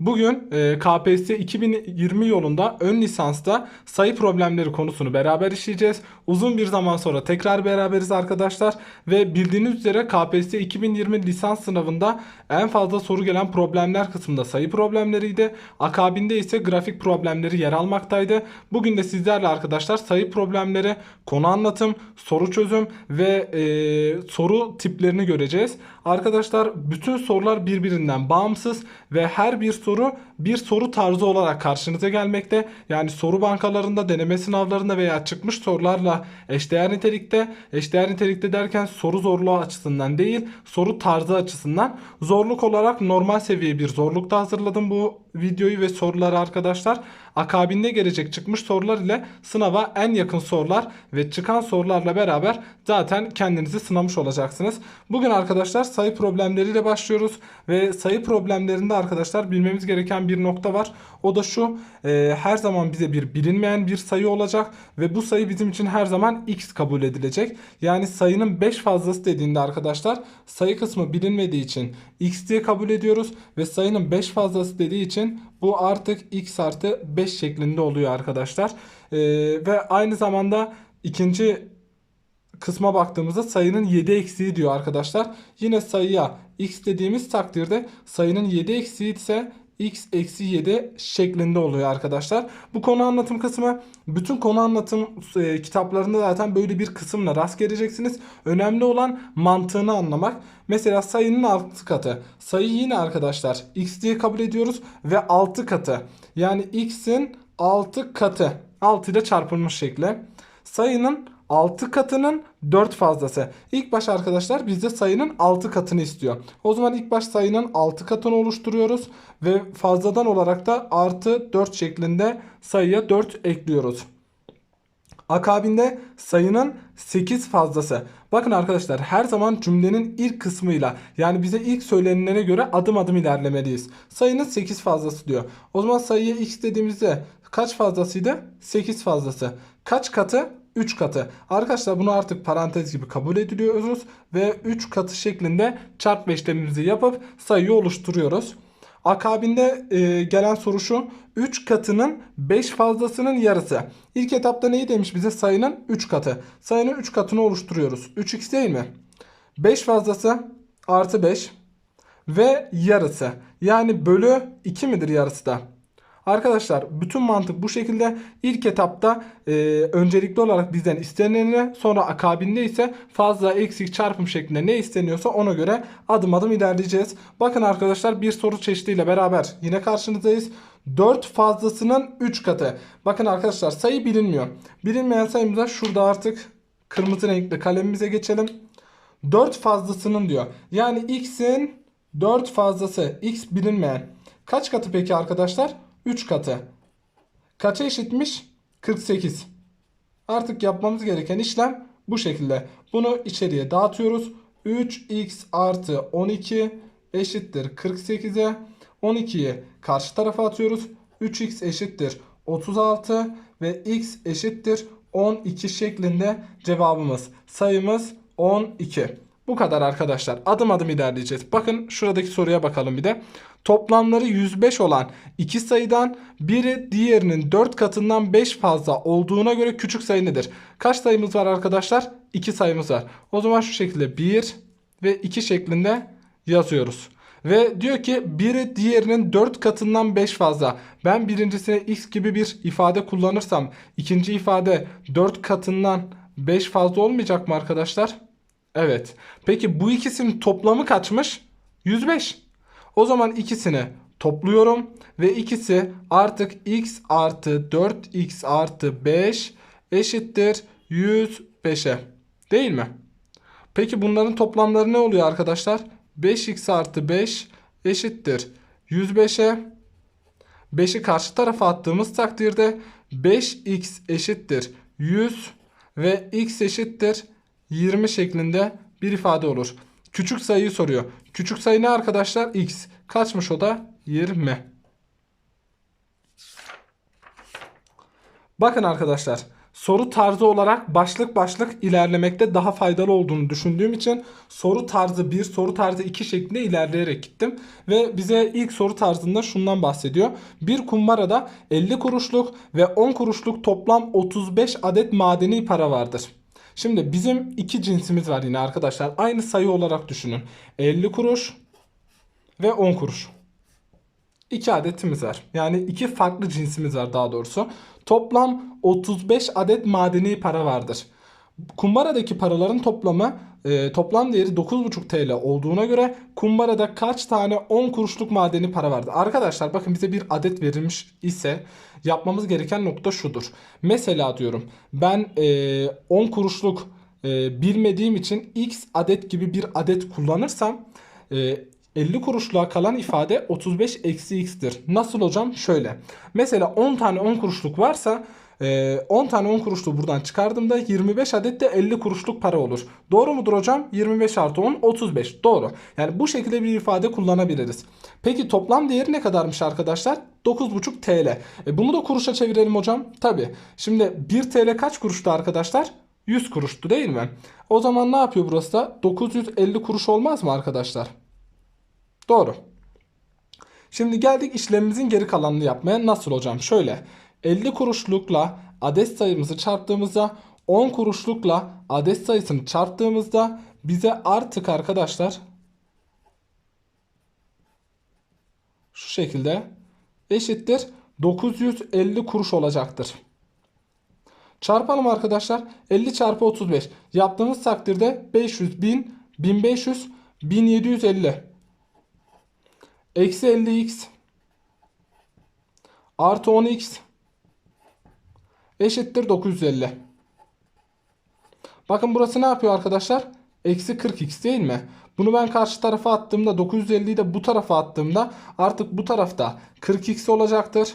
Bugün e, KPSS 2020 yolunda ön lisansta sayı problemleri konusunu beraber işleyeceğiz. Uzun bir zaman sonra tekrar beraberiz arkadaşlar. Ve bildiğiniz üzere KPSS 2020 lisans sınavında en fazla soru gelen problemler kısmında sayı problemleriydi. Akabinde ise grafik problemleri yer almaktaydı. Bugün de sizlerle arkadaşlar sayı problemleri, konu anlatım, soru çözüm ve e, soru tiplerini göreceğiz. Arkadaşlar bütün sorular birbirinden bağımsız ve her bir soru bir soru tarzı olarak karşınıza gelmekte. Yani soru bankalarında, deneme sınavlarında veya çıkmış sorularla eşdeğer nitelikte. Eşdeğer nitelikte derken soru zorluğu açısından değil, soru tarzı açısından. Zorluk olarak normal seviye bir zorlukta hazırladım bu videoyu ve soruları arkadaşlar. Akabinde gelecek çıkmış sorular ile sınava en yakın sorular ve çıkan sorularla beraber zaten kendinizi sınamış olacaksınız. Bugün arkadaşlar sayı problemleriyle başlıyoruz ve sayı problemlerinde arkadaşlar bilmemiz gereken bir nokta var. O da şu e, her zaman bize bir bilinmeyen bir sayı olacak ve bu sayı bizim için her zaman x kabul edilecek. Yani sayının 5 fazlası dediğinde arkadaşlar sayı kısmı bilinmediği için x diye kabul ediyoruz ve sayının 5 fazlası dediği için bu artık x artı 5 şeklinde oluyor arkadaşlar. E, ve aynı zamanda ikinci kısma baktığımızda sayının 7 eksiği diyor arkadaşlar. Yine sayıya x dediğimiz takdirde sayının 7 eksiği ise x eksi 7 şeklinde oluyor arkadaşlar. Bu konu anlatım kısmı bütün konu anlatım e, kitaplarında zaten böyle bir kısımla rast geleceksiniz. Önemli olan mantığını anlamak. Mesela sayının 6 katı. Sayı yine arkadaşlar x diye kabul ediyoruz ve 6 katı. Yani x'in 6 katı. 6 ile çarpılmış şekli. Sayının 6 katının 4 fazlası. İlk baş arkadaşlar bizde sayının 6 katını istiyor. O zaman ilk baş sayının 6 katını oluşturuyoruz ve fazladan olarak da artı 4 şeklinde sayıya 4 ekliyoruz. Akabinde sayının 8 fazlası. Bakın arkadaşlar her zaman cümlenin ilk kısmıyla yani bize ilk söylenilene göre adım adım ilerlemeliyiz. Sayının 8 fazlası diyor. O zaman sayıya x dediğimizde kaç fazlasıydı? 8 fazlası. Kaç katı? 3 katı. Arkadaşlar bunu artık parantez gibi kabul ediyoruz ve 3 katı şeklinde çarpma işlemimizi yapıp sayıyı oluşturuyoruz. Akabinde e, gelen soru şu. 3 katının 5 fazlasının yarısı. İlk etapta neyi demiş bize? Sayının 3 katı. Sayının 3 katını oluşturuyoruz. 3x değil mi? 5 fazlası artı 5 ve yarısı. Yani bölü 2 midir yarısı da? Arkadaşlar bütün mantık bu şekilde. İlk etapta e, öncelikli olarak bizden istenileni sonra akabinde ise fazla eksik çarpım şeklinde ne isteniyorsa ona göre adım adım ilerleyeceğiz. Bakın arkadaşlar bir soru çeşidiyle beraber yine karşınızdayız. 4 fazlasının 3 katı. Bakın arkadaşlar sayı bilinmiyor. Bilinmeyen sayımıza şurada artık kırmızı renkli kalemimize geçelim. 4 fazlasının diyor. Yani x'in 4 fazlası x bilinmeyen. Kaç katı peki arkadaşlar? 3 katı. Kaça eşitmiş? 48. Artık yapmamız gereken işlem bu şekilde. Bunu içeriye dağıtıyoruz. 3x artı 12 eşittir 48'e. 12'yi karşı tarafa atıyoruz. 3x eşittir 36 ve x eşittir 12 şeklinde cevabımız. Sayımız 12. Bu kadar arkadaşlar. Adım adım ilerleyeceğiz. Bakın şuradaki soruya bakalım bir de. Toplamları 105 olan iki sayıdan biri diğerinin 4 katından 5 fazla olduğuna göre küçük sayı nedir? Kaç sayımız var arkadaşlar? 2 sayımız var. O zaman şu şekilde 1 ve 2 şeklinde yazıyoruz. Ve diyor ki biri diğerinin 4 katından 5 fazla. Ben birincisine x gibi bir ifade kullanırsam ikinci ifade 4 katından 5 fazla olmayacak mı arkadaşlar? Evet. Peki bu ikisinin toplamı kaçmış? 105. O zaman ikisini topluyorum ve ikisi artık x artı 4x artı 5 eşittir 105'e. Değil mi? Peki bunların toplamları ne oluyor arkadaşlar? 5x artı 5 eşittir 105'e. 5'i karşı tarafa attığımız takdirde 5x eşittir 100 ve x eşittir 20 şeklinde bir ifade olur. Küçük sayıyı soruyor. Küçük sayı ne arkadaşlar? X. Kaçmış o da? 20. Bakın arkadaşlar. soru tarzı olarak başlık başlık ilerlemekte daha faydalı olduğunu düşündüğüm için soru tarzı 1, soru tarzı 2 şeklinde ilerleyerek gittim. Ve bize ilk soru tarzında şundan bahsediyor. Bir kumbarada 50 kuruşluk ve 10 kuruşluk toplam 35 adet madeni para vardır. Şimdi bizim iki cinsimiz var yine arkadaşlar. Aynı sayı olarak düşünün. 50 kuruş ve 10 kuruş. İki adetimiz var. Yani iki farklı cinsimiz var daha doğrusu. Toplam 35 adet madeni para vardır. Kumbaradaki paraların toplamı e, toplam değeri 9,5 TL olduğuna göre kumbarada kaç tane 10 kuruşluk madeni para vardı? Arkadaşlar bakın bize bir adet verilmiş ise yapmamız gereken nokta şudur. Mesela diyorum ben e, 10 kuruşluk e, bilmediğim için x adet gibi bir adet kullanırsam e, 50 kuruşluğa kalan ifade 35 eksi x'tir. Nasıl hocam? Şöyle. Mesela 10 tane 10 kuruşluk varsa e, 10 tane 10 kuruşluğu buradan çıkardığımda 25 adet de 50 kuruşluk para olur. Doğru mudur hocam? 25 artı 10 35. Doğru. Yani bu şekilde bir ifade kullanabiliriz. Peki toplam değeri ne kadarmış arkadaşlar? 9,5 TL. E, bunu da kuruşa çevirelim hocam. Tabi. Şimdi 1 TL kaç kuruştu arkadaşlar? 100 kuruştu değil mi? O zaman ne yapıyor burası da? 950 kuruş olmaz mı arkadaşlar? Doğru. Şimdi geldik işlemimizin geri kalanını yapmaya. Nasıl hocam? Şöyle. 50 kuruşlukla adet sayımızı çarptığımızda 10 kuruşlukla adet sayısını çarptığımızda bize artık arkadaşlar şu şekilde eşittir 950 kuruş olacaktır. Çarpalım arkadaşlar. 50 çarpı 35. Yaptığımız takdirde 500, 1000, 1500, 1750. Eksi 50x artı 10x eşittir 950. Bakın burası ne yapıyor arkadaşlar? Eksi 40x değil mi? Bunu ben karşı tarafa attığımda 950'yi de bu tarafa attığımda artık bu tarafta 40x olacaktır.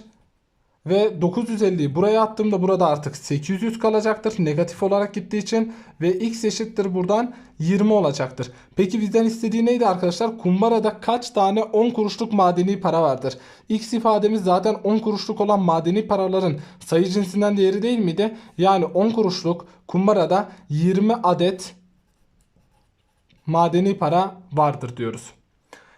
Ve 950'yi buraya attığımda burada artık 800 kalacaktır. Negatif olarak gittiği için. Ve x eşittir buradan 20 olacaktır. Peki bizden istediği neydi arkadaşlar? Kumbarada kaç tane 10 kuruşluk madeni para vardır? X ifademiz zaten 10 kuruşluk olan madeni paraların sayı cinsinden değeri değil miydi? Yani 10 kuruşluk kumbarada 20 adet madeni para vardır diyoruz.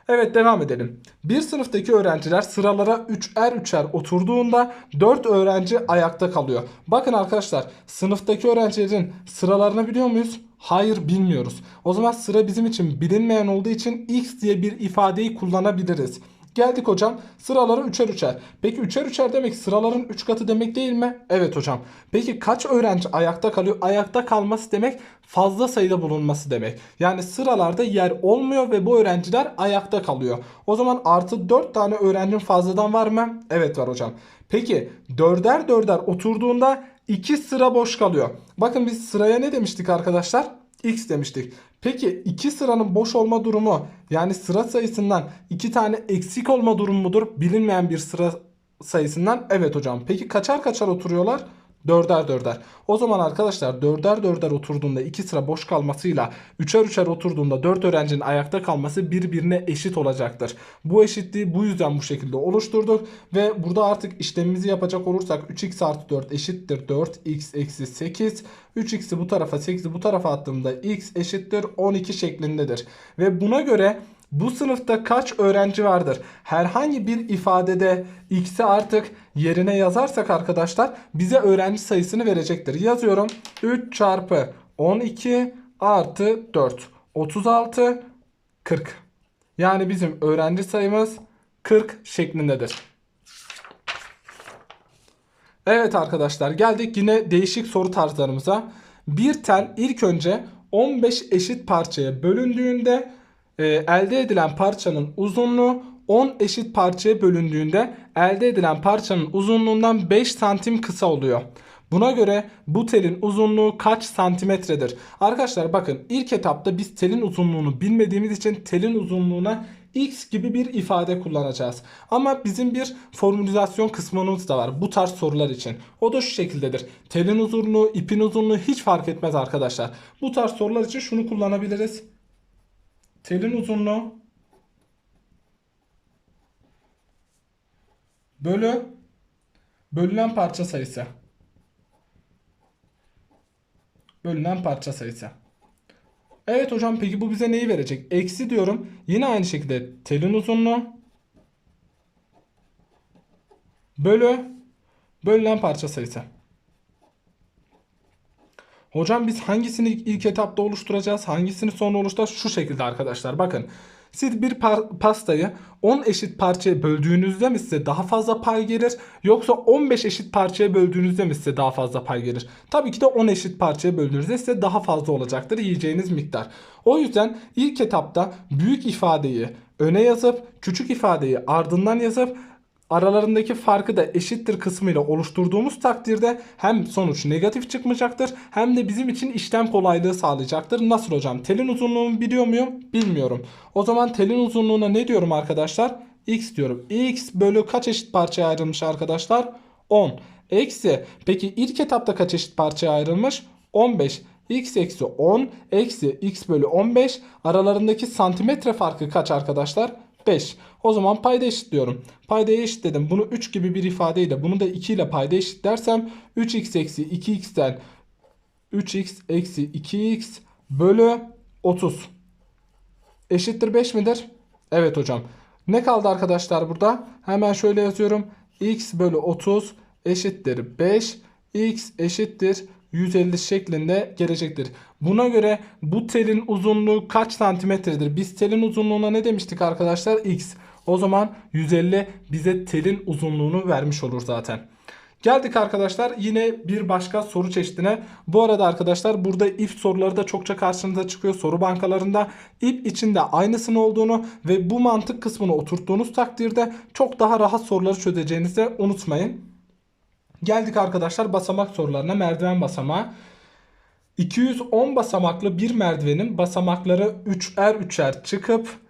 Evet devam edelim. Bir sınıftaki öğrenciler sıralara üçer üçer oturduğunda 4 öğrenci ayakta kalıyor. Bakın arkadaşlar sınıftaki öğrencilerin sıralarını biliyor muyuz? Hayır bilmiyoruz. O zaman sıra bizim için bilinmeyen olduğu için x diye bir ifadeyi kullanabiliriz. Geldik hocam sıraları üçer üçer. Peki üçer üçer demek sıraların üç katı demek değil mi? Evet hocam. Peki kaç öğrenci ayakta kalıyor? Ayakta kalması demek fazla sayıda bulunması demek. Yani sıralarda yer olmuyor ve bu öğrenciler ayakta kalıyor. O zaman artı 4 tane öğrencinin fazladan var mı? Evet var hocam. Peki dörder dörder oturduğunda 2 sıra boş kalıyor. Bakın biz sıraya ne demiştik arkadaşlar? X demiştik. Peki iki sıranın boş olma durumu yani sıra sayısından iki tane eksik olma durumu mudur? Bilinmeyen bir sıra sayısından evet hocam. Peki kaçar kaçar oturuyorlar? Dörder dörder. O zaman arkadaşlar dörder dörder oturduğunda iki sıra boş kalmasıyla üçer üçer oturduğunda dört öğrencinin ayakta kalması birbirine eşit olacaktır. Bu eşitliği bu yüzden bu şekilde oluşturduk ve burada artık işlemimizi yapacak olursak 3x artı 4 eşittir 4x eksi 8 3x'i bu tarafa 8'i bu tarafa attığımda x eşittir 12 şeklindedir. Ve buna göre bu sınıfta kaç öğrenci vardır? Herhangi bir ifadede x'i artık yerine yazarsak arkadaşlar bize öğrenci sayısını verecektir. Yazıyorum 3 çarpı 12 artı 4 36 40. Yani bizim öğrenci sayımız 40 şeklindedir. Evet arkadaşlar geldik yine değişik soru tarzlarımıza. Bir tel ilk önce 15 eşit parçaya bölündüğünde e, elde edilen parçanın uzunluğu 10 eşit parçaya bölündüğünde elde edilen parçanın uzunluğundan 5 santim kısa oluyor. Buna göre bu telin uzunluğu kaç santimetredir? Arkadaşlar bakın ilk etapta biz telin uzunluğunu bilmediğimiz için telin uzunluğuna x gibi bir ifade kullanacağız. Ama bizim bir formülizasyon kısmımız da var bu tarz sorular için. O da şu şekildedir. Telin uzunluğu, ipin uzunluğu hiç fark etmez arkadaşlar. Bu tarz sorular için şunu kullanabiliriz. Telin uzunluğu bölü bölünen parça sayısı. bölünen parça sayısı. Evet hocam peki bu bize neyi verecek? Eksi diyorum. Yine aynı şekilde telin uzunluğu bölü bölünen parça sayısı. Hocam biz hangisini ilk etapta oluşturacağız? Hangisini sonra oluşturacağız? Şu şekilde arkadaşlar bakın. Siz bir pastayı 10 eşit parçaya böldüğünüzde mi size daha fazla pay gelir? Yoksa 15 eşit parçaya böldüğünüzde mi size daha fazla pay gelir? Tabii ki de 10 eşit parçaya böldüğünüzde size daha fazla olacaktır yiyeceğiniz miktar. O yüzden ilk etapta büyük ifadeyi öne yazıp küçük ifadeyi ardından yazıp aralarındaki farkı da eşittir kısmıyla oluşturduğumuz takdirde hem sonuç negatif çıkmayacaktır hem de bizim için işlem kolaylığı sağlayacaktır. Nasıl hocam? Telin uzunluğunu biliyor muyum? Bilmiyorum. O zaman telin uzunluğuna ne diyorum arkadaşlar? X diyorum. X bölü kaç eşit parçaya ayrılmış arkadaşlar? 10. Eksi. Peki ilk etapta kaç eşit parçaya ayrılmış? 15. X eksi 10 eksi X bölü 15 aralarındaki santimetre farkı kaç arkadaşlar? 5. O zaman payda eşitliyorum. Paydaya eşitledim. Bunu 3 gibi bir ifadeyle bunu da 2 ile payda eşitlersem 3x eksi 2x'ten 3x eksi 2x bölü 30 eşittir 5 midir? Evet hocam. Ne kaldı arkadaşlar burada? Hemen şöyle yazıyorum. x bölü 30 eşittir 5. x eşittir 150 şeklinde gelecektir. Buna göre bu telin uzunluğu kaç santimetredir? Biz telin uzunluğuna ne demiştik arkadaşlar? X. O zaman 150 bize telin uzunluğunu vermiş olur zaten. Geldik arkadaşlar yine bir başka soru çeşidine. Bu arada arkadaşlar burada if soruları da çokça karşınıza çıkıyor soru bankalarında. If içinde aynısının olduğunu ve bu mantık kısmını oturttuğunuz takdirde çok daha rahat soruları çözeceğinizi unutmayın. Geldik arkadaşlar basamak sorularına merdiven basamağı. 210 basamaklı bir merdivenin basamakları 3'er 3'er çıkıp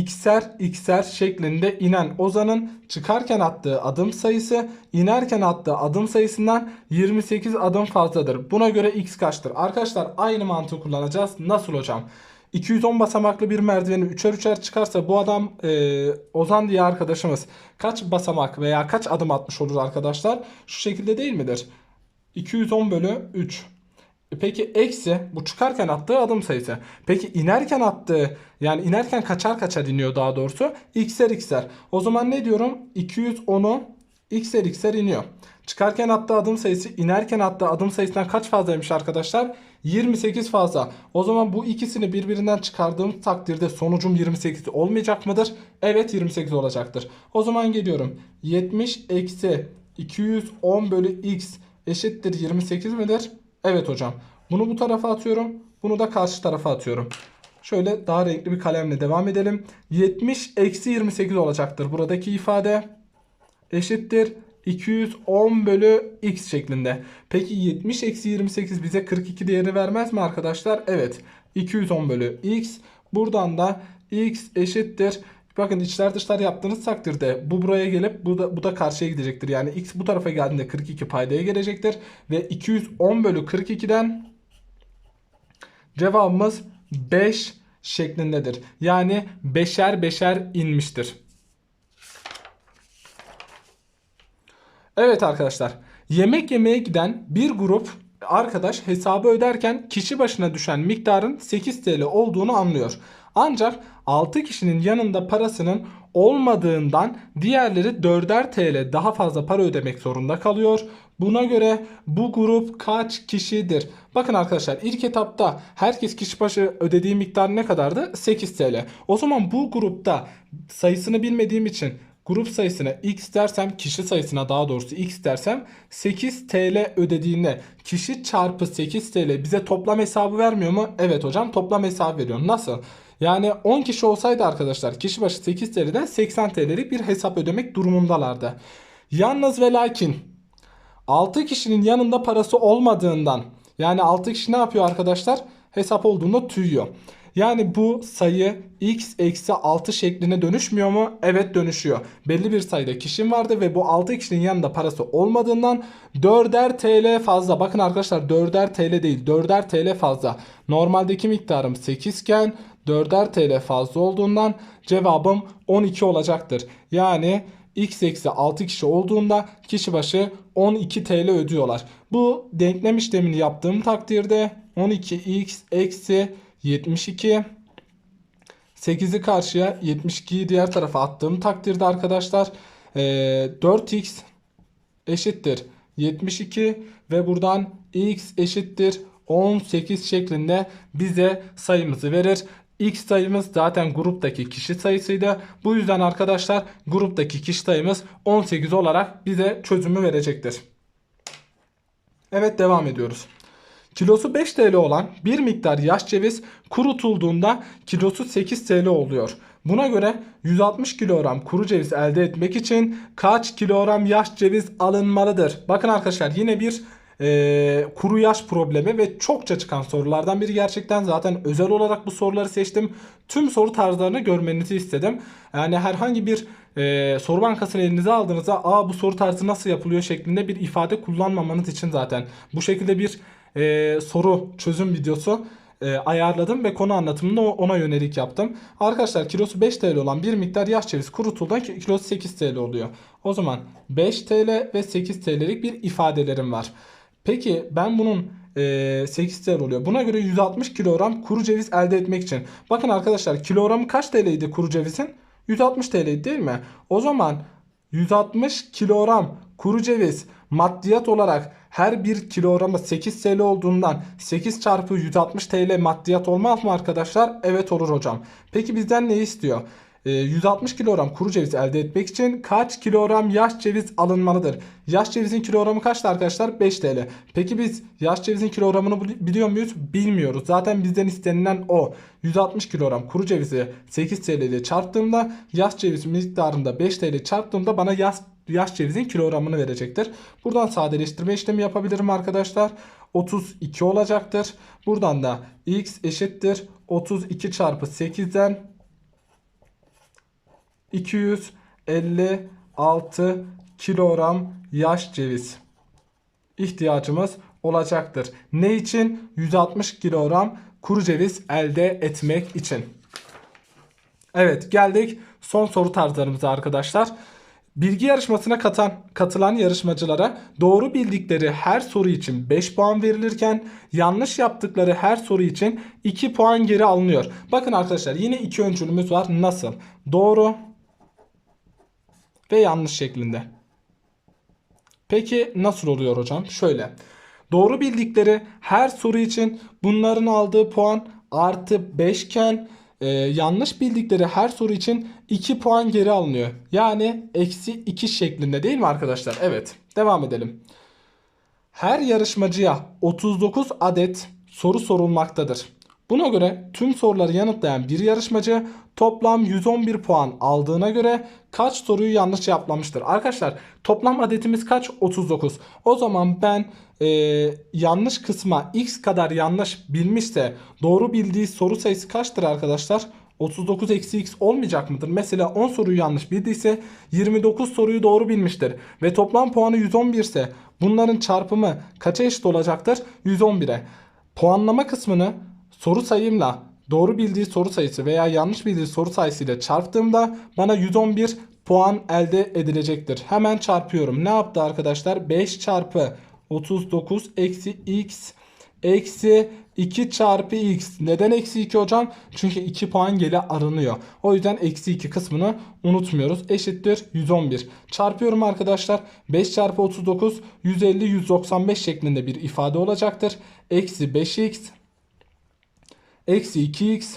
x'er x'er şeklinde inen Ozan'ın çıkarken attığı adım sayısı inerken attığı adım sayısından 28 adım fazladır. Buna göre x kaçtır? Arkadaşlar aynı mantığı kullanacağız. Nasıl hocam? 210 basamaklı bir merdiveni 3'er 3'er çıkarsa bu adam e, Ozan diye arkadaşımız kaç basamak veya kaç adım atmış olur arkadaşlar? Şu şekilde değil midir? 210 bölü 3. E Peki eksi bu çıkarken attığı adım sayısı. Peki inerken attığı yani inerken kaçar kaçar iniyor daha doğrusu. X'er x'er. O zaman ne diyorum? 210'u x'er x'er iniyor. Çıkarken attığı adım sayısı inerken attığı adım sayısından kaç fazlaymış arkadaşlar? 28 fazla. O zaman bu ikisini birbirinden çıkardığım takdirde sonucum 28 olmayacak mıdır? Evet 28 olacaktır. O zaman geliyorum. 70 eksi 210 bölü x eşittir 28 midir? Evet hocam. Bunu bu tarafa atıyorum. Bunu da karşı tarafa atıyorum. Şöyle daha renkli bir kalemle devam edelim. 70 eksi 28 olacaktır. Buradaki ifade eşittir 210 bölü x şeklinde. Peki 70 eksi 28 bize 42 değeri vermez mi arkadaşlar? Evet. 210 bölü x. Buradan da x eşittir. Bakın içler dışlar yaptığınız takdirde bu buraya gelip bu da, bu da karşıya gidecektir. Yani x bu tarafa geldiğinde 42 paydaya gelecektir. Ve 210 bölü 42'den cevabımız 5 şeklindedir. Yani beşer beşer inmiştir. Evet arkadaşlar. Yemek yemeye giden bir grup arkadaş hesabı öderken kişi başına düşen miktarın 8 TL olduğunu anlıyor. Ancak 6 kişinin yanında parasının olmadığından diğerleri 4'er TL daha fazla para ödemek zorunda kalıyor. Buna göre bu grup kaç kişidir? Bakın arkadaşlar ilk etapta herkes kişi başı ödediği miktar ne kadardı? 8 TL. O zaman bu grupta sayısını bilmediğim için grup sayısına x dersem kişi sayısına daha doğrusu x dersem 8 TL ödediğinde kişi çarpı 8 TL bize toplam hesabı vermiyor mu? Evet hocam toplam hesabı veriyor. Nasıl? Yani 10 kişi olsaydı arkadaşlar kişi başı 8 TL'den 80 TL'lik bir hesap ödemek durumundalardı. Yalnız ve lakin 6 kişinin yanında parası olmadığından yani 6 kişi ne yapıyor arkadaşlar? Hesap olduğunda tüyüyor. Yani bu sayı x eksi 6 şekline dönüşmüyor mu? Evet dönüşüyor. Belli bir sayıda kişim vardı ve bu 6 kişinin yanında parası olmadığından 4'er TL fazla. Bakın arkadaşlar 4'er TL değil 4'er TL fazla. Normaldeki miktarım 8 iken 4'er TL fazla olduğundan cevabım 12 olacaktır. Yani x eksi 6 kişi olduğunda kişi başı 12 TL ödüyorlar. Bu denklem işlemini yaptığım takdirde 12x eksi 72 8'i karşıya 72'yi diğer tarafa attığım takdirde arkadaşlar eee, 4x eşittir 72 ve buradan x eşittir 18 şeklinde bize sayımızı verir. X sayımız zaten gruptaki kişi sayısıydı. Bu yüzden arkadaşlar gruptaki kişi sayımız 18 olarak bize çözümü verecektir. Evet devam ediyoruz. Kilosu 5 TL olan bir miktar yaş ceviz kurutulduğunda kilosu 8 TL oluyor. Buna göre 160 kilogram kuru ceviz elde etmek için kaç kilogram yaş ceviz alınmalıdır? Bakın arkadaşlar yine bir e, kuru yaş problemi ve çokça çıkan sorulardan biri gerçekten zaten özel olarak bu soruları seçtim. Tüm soru tarzlarını görmenizi istedim. Yani herhangi bir e, soru bankasını elinize aldığınızda aa bu soru tarzı nasıl yapılıyor şeklinde bir ifade kullanmamanız için zaten bu şekilde bir e, soru çözüm videosu e, ayarladım ve konu anlatımını ona yönelik yaptım. Arkadaşlar kilosu 5 TL olan bir miktar yaş ceviz kurutuldan ki- kilosu 8 TL oluyor. O zaman 5 TL ve 8 TL'lik bir ifadelerim var. Peki ben bunun e, 8 TL oluyor. Buna göre 160 kilogram kuru ceviz elde etmek için. Bakın arkadaşlar kilogramı kaç TL'ydi kuru cevizin? 160 TL'ydi değil mi? O zaman 160 kilogram kuru ceviz maddiyat olarak her bir kilogramı 8 TL olduğundan 8 çarpı 160 TL maddiyat olmaz mı arkadaşlar? Evet olur hocam. Peki bizden ne istiyor? Ee, 160 kilogram kuru ceviz elde etmek için kaç kilogram yaş ceviz alınmalıdır? Yaş cevizin kilogramı kaçtı arkadaşlar? 5 TL. Peki biz yaş cevizin kilogramını bili- biliyor muyuz? Bilmiyoruz. Zaten bizden istenilen o. 160 kilogram kuru cevizi 8 TL ile çarptığımda yaş ceviz miktarında 5 TL çarptığımda bana yaş, yaş cevizin kilogramını verecektir. Buradan sadeleştirme işlemi yapabilirim arkadaşlar. 32 olacaktır. Buradan da x eşittir 32 çarpı 8'den 256 kilogram yaş ceviz ihtiyacımız olacaktır. Ne için? 160 kilogram kuru ceviz elde etmek için. Evet geldik son soru tarzlarımıza arkadaşlar. Bilgi yarışmasına katan, katılan yarışmacılara doğru bildikleri her soru için 5 puan verilirken yanlış yaptıkları her soru için 2 puan geri alınıyor. Bakın arkadaşlar yine iki öncülümüz var. Nasıl? Doğru ve yanlış şeklinde. Peki nasıl oluyor hocam? Şöyle. Doğru bildikleri her soru için bunların aldığı puan artı 5 iken e, yanlış bildikleri her soru için 2 puan geri alınıyor. Yani eksi 2 şeklinde değil mi arkadaşlar? Evet. Devam edelim. Her yarışmacıya 39 adet soru sorulmaktadır. Buna göre tüm soruları yanıtlayan bir yarışmacı toplam 111 puan aldığına göre kaç soruyu yanlış cevaplamıştır? Arkadaşlar toplam adetimiz kaç? 39. O zaman ben e, yanlış kısma x kadar yanlış bilmişse doğru bildiği soru sayısı kaçtır arkadaşlar? 39 eksi x olmayacak mıdır? Mesela 10 soruyu yanlış bildiyse 29 soruyu doğru bilmiştir. Ve toplam puanı 111 ise bunların çarpımı kaça eşit olacaktır? 111'e. Puanlama kısmını soru sayımla doğru bildiği soru sayısı veya yanlış bildiği soru sayısıyla çarptığımda bana 111 puan elde edilecektir. Hemen çarpıyorum. Ne yaptı arkadaşlar? 5 çarpı 39 eksi x eksi 2 çarpı x. Neden eksi 2 hocam? Çünkü 2 puan geri arınıyor. O yüzden eksi 2 kısmını unutmuyoruz. Eşittir 111. Çarpıyorum arkadaşlar. 5 çarpı 39 150 195 şeklinde bir ifade olacaktır. Eksi 5x eksi 2x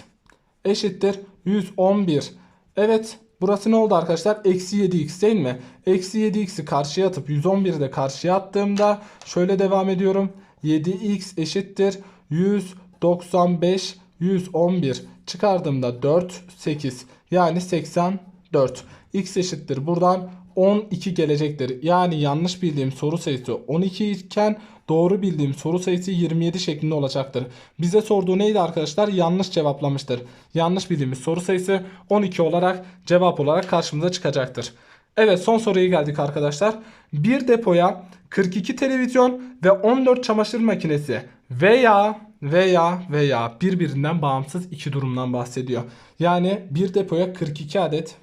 eşittir 111. Evet burası ne oldu arkadaşlar? Eksi 7x değil mi? Eksi 7x'i karşıya atıp 111'i de karşıya attığımda şöyle devam ediyorum. 7x eşittir 195 111 çıkardığımda 4 8 yani 84 x eşittir buradan 12 gelecektir. Yani yanlış bildiğim soru sayısı 12 iken doğru bildiğim soru sayısı 27 şeklinde olacaktır. Bize sorduğu neydi arkadaşlar? Yanlış cevaplamıştır. Yanlış bildiğimiz soru sayısı 12 olarak cevap olarak karşımıza çıkacaktır. Evet son soruya geldik arkadaşlar. Bir depoya 42 televizyon ve 14 çamaşır makinesi veya veya veya birbirinden bağımsız iki durumdan bahsediyor. Yani bir depoya 42 adet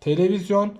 televizyon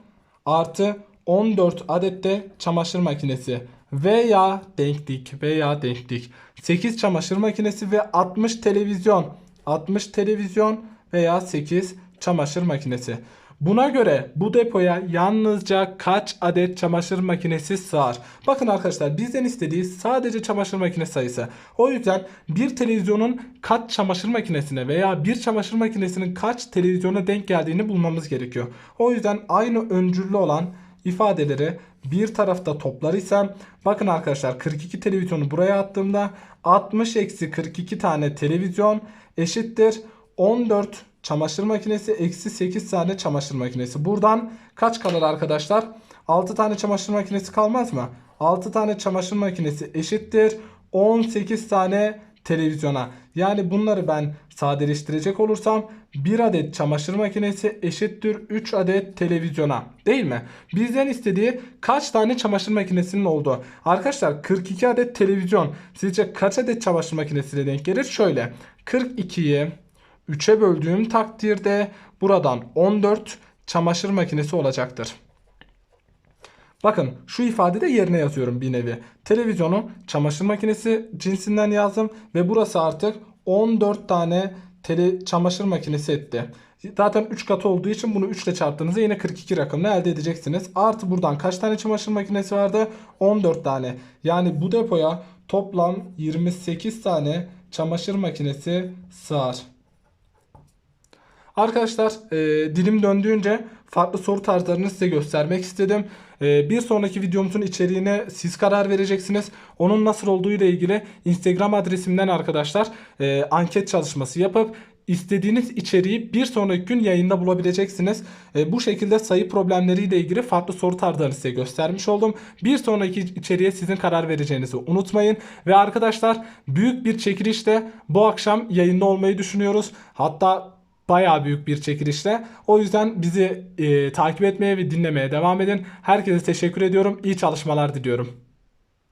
artı 14 adet de çamaşır makinesi veya denklik veya denklik. 8 çamaşır makinesi ve 60 televizyon. 60 televizyon veya 8 çamaşır makinesi. Buna göre bu depoya yalnızca kaç adet çamaşır makinesi sığar? Bakın arkadaşlar bizden istediği sadece çamaşır makinesi sayısı. O yüzden bir televizyonun kaç çamaşır makinesine veya bir çamaşır makinesinin kaç televizyona denk geldiğini bulmamız gerekiyor. O yüzden aynı öncüllü olan ifadeleri bir tarafta toplarsam bakın arkadaşlar 42 televizyonu buraya attığımda 60 eksi 42 tane televizyon eşittir 14 çamaşır makinesi eksi 8 tane çamaşır makinesi. Buradan kaç kalır arkadaşlar? 6 tane çamaşır makinesi kalmaz mı? 6 tane çamaşır makinesi eşittir 18 tane televizyona. Yani bunları ben sadeleştirecek olursam 1 adet çamaşır makinesi eşittir 3 adet televizyona. Değil mi? Bizden istediği kaç tane çamaşır makinesinin olduğu. Arkadaşlar 42 adet televizyon sizce kaç adet çamaşır makinesine denk gelir? Şöyle 42'yi 3'e böldüğüm takdirde buradan 14 çamaşır makinesi olacaktır. Bakın şu ifade de yerine yazıyorum bir nevi. Televizyonu çamaşır makinesi cinsinden yazdım ve burası artık 14 tane tele çamaşır makinesi etti. Zaten 3 katı olduğu için bunu 3 ile çarptığınızda yine 42 rakamını elde edeceksiniz. Artı buradan kaç tane çamaşır makinesi vardı? 14 tane. Yani bu depoya toplam 28 tane çamaşır makinesi sığar. Arkadaşlar e, dilim döndüğünce farklı soru tarzlarını size göstermek istedim. E, bir sonraki videomuzun içeriğine siz karar vereceksiniz. Onun nasıl olduğu ile ilgili Instagram adresimden arkadaşlar e, anket çalışması yapıp istediğiniz içeriği bir sonraki gün yayında bulabileceksiniz. E, bu şekilde sayı problemleriyle ilgili farklı soru tarzlarını size göstermiş oldum. Bir sonraki içeriğe sizin karar vereceğinizi unutmayın. Ve arkadaşlar büyük bir çekilişle bu akşam yayında olmayı düşünüyoruz. Hatta bayağı büyük bir çekilişle. O yüzden bizi e, takip etmeye ve dinlemeye devam edin. Herkese teşekkür ediyorum. İyi çalışmalar diliyorum.